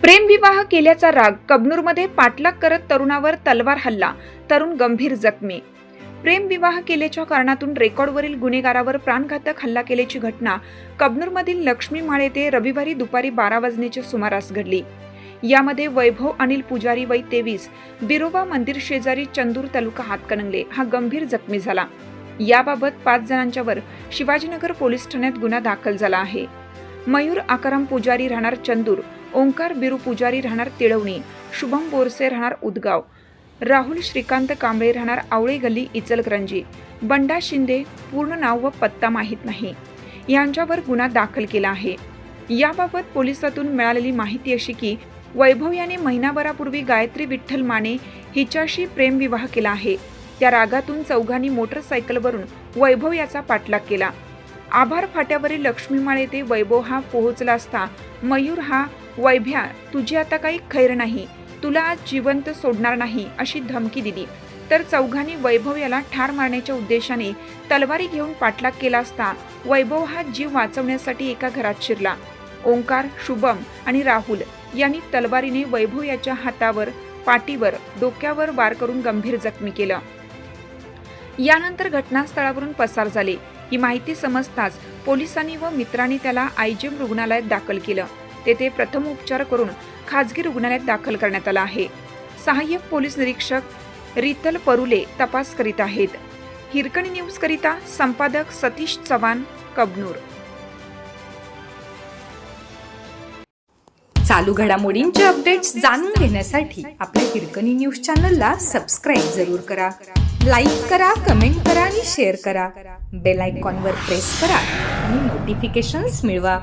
प्रेमविवाह केल्याचा राग कबनूरमध्ये पाठलाग करत तरुणावर तलवार हल्ला. तरुण गंभीर जखमी प्रेमविवाह केल्याच्या कारणातून रेकॉर्डवरील गुन्हेगारावर प्राणघातक हल्ला केल्याची घटना कबनूरमधील लक्ष्मी माळ येथे रविवारी दुपारी बारा वाजण्याच्या सुमारास घडली. यामध्ये वैभव अनिल पुजारी वय तेवीस बिरोबा मंदिर शेजारी चंदूर तालुका हातकणंगले हा गंभीर जखमी झाला. याबाबत पाच जणांच्यावर शिवाजीनगर पोलीस ठाण्यात गुन्हा दाखल झाला आहे. मयूर आकाराम पुजारी राहणार चंदूर ओंकार बिरू पुजारी राहणार तिळवणी शुभम बोरसे राहणार उदगाव राहुल श्रीकांत कांबळे राहणार आवळे गल्ली इचलकरंजी. बंडा शिंदे पूर्ण नाव व पत्ता माहीत नाही. यांच्यावर गुन्हा दाखल केला आहे. याबाबत पोलिसातून मिळालेली माहिती अशी की वैभव याने महिनाभरापूर्वी गायत्री विठ्ठल माने हिच्याशी प्रेमविवाह केला आहे. त्या रागातून चौघांनी मोटरसायकलवरून वैभव याचा पाठलाग केला. आभार फाट्यावरील लक्ष्मीमाळ येथे वैभव हा पोहोचला असता मयूर हा वैभ्या तुझी आता काही खैर नाही. तुला आज जिवंत सोडणार नाही अशी धमकी दिली. तर चौघांनी वैभव याला ठार मारण्याच्या उद्देशाने तलवारी घेऊन पाठलाग केला असता वैभव हा जीव वाचवण्यासाठी एका घरात शिरला. ओंकार शुभम आणि राहुल यांनी तलवारीने वैभव याच्या हातावर पाठीवर डोक्यावर वार करून गंभीर जखमी केलं. यानंतर घटनास्थळावरून पसार झाले. ही माहिती समजताच पोलिसांनी व मित्रांनी त्याला आयजीएम रुग्णालयात दाखल केलं. तेथे प्रथम उपचार करून खाजगी रुग्णालयात दाखल करण्यात आला आहे. सहाय्यक पोलीस निरीक्षक रितल परुले तपास करीत आहेत. हिरकणी न्यूज करिता संपादक सतीश चव्हाण कबनूर. चालू घडामोडींचे अपडेट्स जाणून घेण्यासाठी आपल्या हिरकणी न्यूज चॅनलला सबस्क्राईब जरूर करा. लाईक करा कमेंट करा आणि शेअर करा. बेल आयकॉनवर प्रेस करा आणि नोटिफिकेशन्स मिळवा.